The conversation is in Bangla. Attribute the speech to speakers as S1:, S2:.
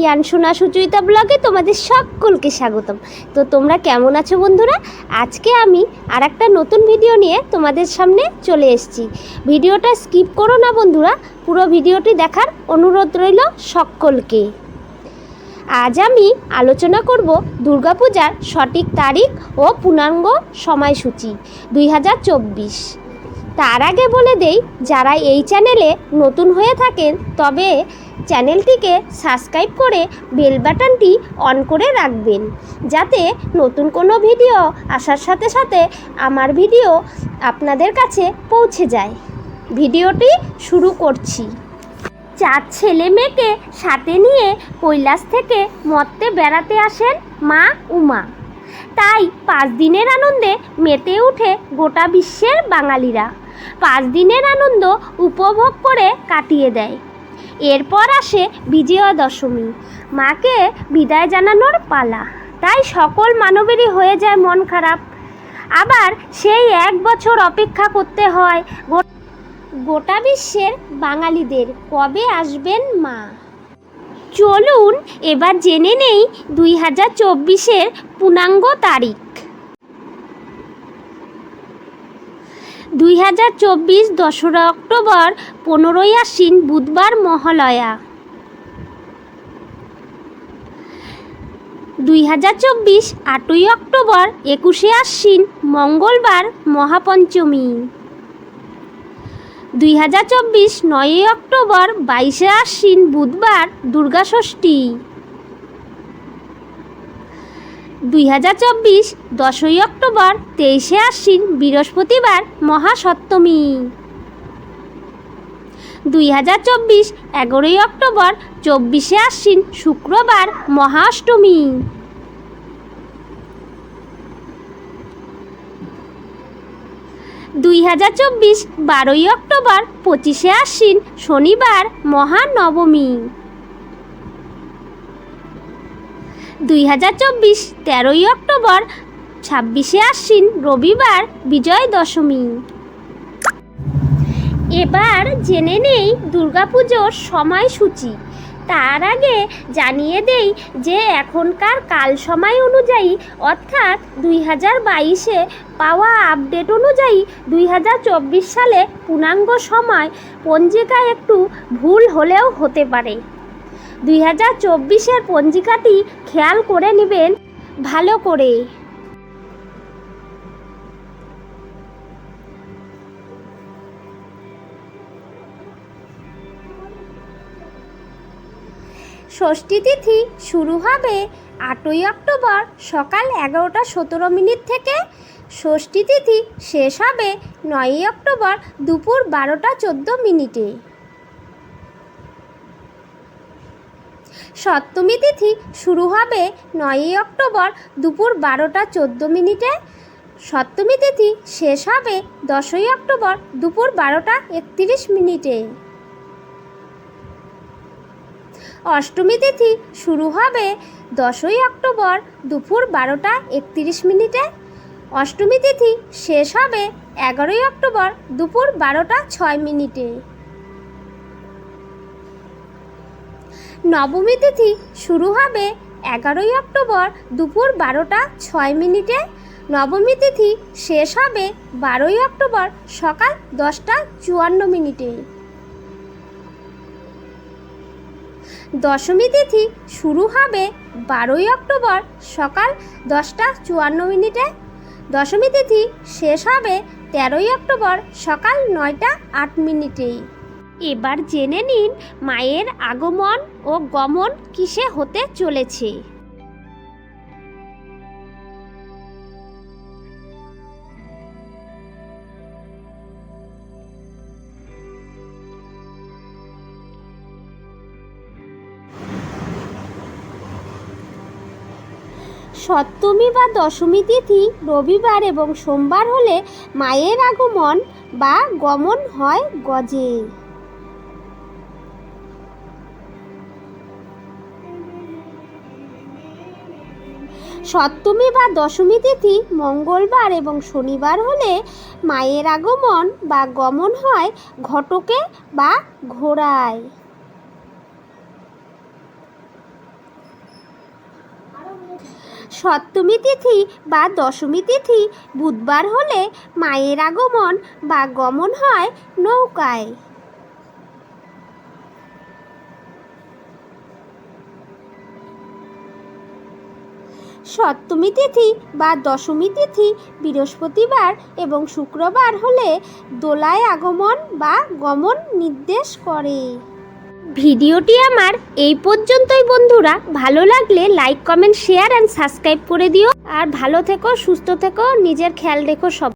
S1: ইয়ান সোনা সুচরিতা ব্লগে তোমাদের সকলকে স্বাগতম। তো তোমরা কেমন আছো বন্ধুরা? আজকে আমি আর একটা নতুন ভিডিও নিয়ে তোমাদের সামনে চলে এসেছি। ভিডিওটা স্কিপ করো না বন্ধুরা, পুরো ভিডিওটি দেখার অনুরোধ রইল সকলকে। আজ আমি আলোচনা করব দুর্গাপূজার সঠিক তারিখ ও পূর্ণাঙ্গ সময়সূচি, দুই হাজার চব্বিশ। তার আগে বলে দেই, যারা এই চ্যানেলে নতুন হয়ে থাকেন, তবে চ্যানেলটিকে সাবস্ক্রাইব করে বেল বাটনটি অন করে রাখবেন। যাতে নতুন কোনো ভিডিও আসার সাথে সাথে আমার ভিডিও আপনাদের কাছে পৌঁছে যায়। ভিডিওটি শুরু করছি। চার ছেলে মেয়েকে সাথে নিয়ে কৈলাস থেকে মর্তে বেড়াতে আসেন মা উমা। তাই পাঁচ দিনের আনন্দে মেতে উঠে গোটা বিশ্বের বাঙালিরা। পাঁচ দিনের আনন্দ উপভোগ করে কাটিয়ে দেয়। এরপর আসে বিজয়া দশমী মাকে বিদায় জানানোর পালা। তাই সকল মানবেরই হয়ে যায় মন খারাপ। আবার সেই এক বছর অপেক্ষা করতে হয় গোটা বিশ্বের বাঙালিদের। কবে আসবেন মা? চলুন, এবার জেনে নেই দুই হাজার চব্বিশের পূর্ণাঙ্গ তারিখ। দুই হাজার চব্বিশ দোসরা অক্টোবর পনেরোই আশ্বিন বুধবার মহালয়া। দুই হাজার চব্বিশ আটই অক্টোবর একুশে আশ্বিন মঙ্গলবার মহাপঞ্চমী। দুই হাজার চব্বিশ নয়ই অক্টোবর বাইশে আশ্বিন বুধবার দুর্গা ষষ্ঠী দুই হাজার চব্বিশ, দশই অক্টোবর, তেইশে আশ্বিন, বৃহস্পতিবার, মহাসপ্তমী। দুই হাজার চব্বিশ, এগারোই অক্টোবর, চব্বিশে আশ্বিন, শুক্রবার, মহাষ্টমী। দুই হাজার চব্বিশ, বারোই অক্টোবর, পঁচিশে আশ্বিন, শনিবার, মহানবমী। দুই হাজার চব্বিশ, তেরোই অক্টোবর, ছাব্বিশে আশ্বিন, রবিবার, বিজয় দশমী। এবার জেনে নেই দুর্গাপুজোর সময়সূচি। তার আগে জানিয়ে দেই যে এখনকার কাল সময় অনুযায়ী, অর্থাৎ দুই হাজার বাইশে পাওয়া আপডেট অনুযায়ী দুই হাজার চব্বিশ সালে পূর্ণাঙ্গ সময় পঞ্জিকা একটু ভুল হলেও হতে পারে। দুই হাজার চব্বিশের পঞ্জিকাটি খেয়াল করে নেবেন ভালো করে। ষষ্ঠী তিথি শুরু হবে আটই অক্টোবর সকাল এগারোটা সতেরো মিনিট থেকে। ষষ্ঠী তিথি শেষ হবে নয়ই অক্টোবর দুপুর বারোটা চোদ্দ মিনিটে। সপ্তমী তিথি শুরু হবে নয়ই অক্টোবর দুপুর বারোটা চোদ্দ মিনিটে। সপ্তমী তিথি শেষ হবে দশই অক্টোবর দুপুর বারোটা একত্রিশ মিনিটে। অষ্টমী তিথি শুরু হবে দশই অক্টোবর দুপুর বারোটা একত্রিশ মিনিটে। অষ্টমী তিথি শেষ হবে এগারোই অক্টোবর দুপুর বারোটা ছয় মিনিটে। নবমী তিথি শুরু হবে এগারোই অক্টোবর দুপুর বারোটা ছয় মিনিটে। নবমী তিথি শেষ হবে বারোই অক্টোবর সকাল দশটা চুয়ান্ন মিনিটে। দশমী তিথি শুরু হবে বারোই অক্টোবর সকাল দশটা চুয়ান্ন মিনিটে। দশমী তিথি শেষ হবে তেরোই অক্টোবর সকাল নয়টা আট মিনিটে এবার জেনে নিন মায়ের আগমন ও গমন কিসে হতে চলেছে। সপ্তমী বা দশমী তিথি রবিবার এবং সোমবার হলে মায়ের আগমন বা গমন হয় গজে। সপ্তমী বা দশমী তিথি মঙ্গলবার এবং শনিবার হলে মায়ের আগমন বা গমন হয় ঘটকে বা ঘোড়ায়। সপ্তমী তিথি বা দশমী তিথি বুধবার হলে মায়ের আগমন বা গমন হয় নৌকায়। সপ্তমী তিথি বা দশমী তিথি, বৃহস্পতিবার এবং শুক্রবার হলে দোলায় আগমন বা গমন নির্দেশ করে। ভিডিওটি আমার এই পর্যন্তই বন্ধুরা। ভালো লাগলে like, comment, share and subscribe করে দিও। আর ভালো থেকো, সুস্থ থেকো, নিজের খেয়াল রেখো সব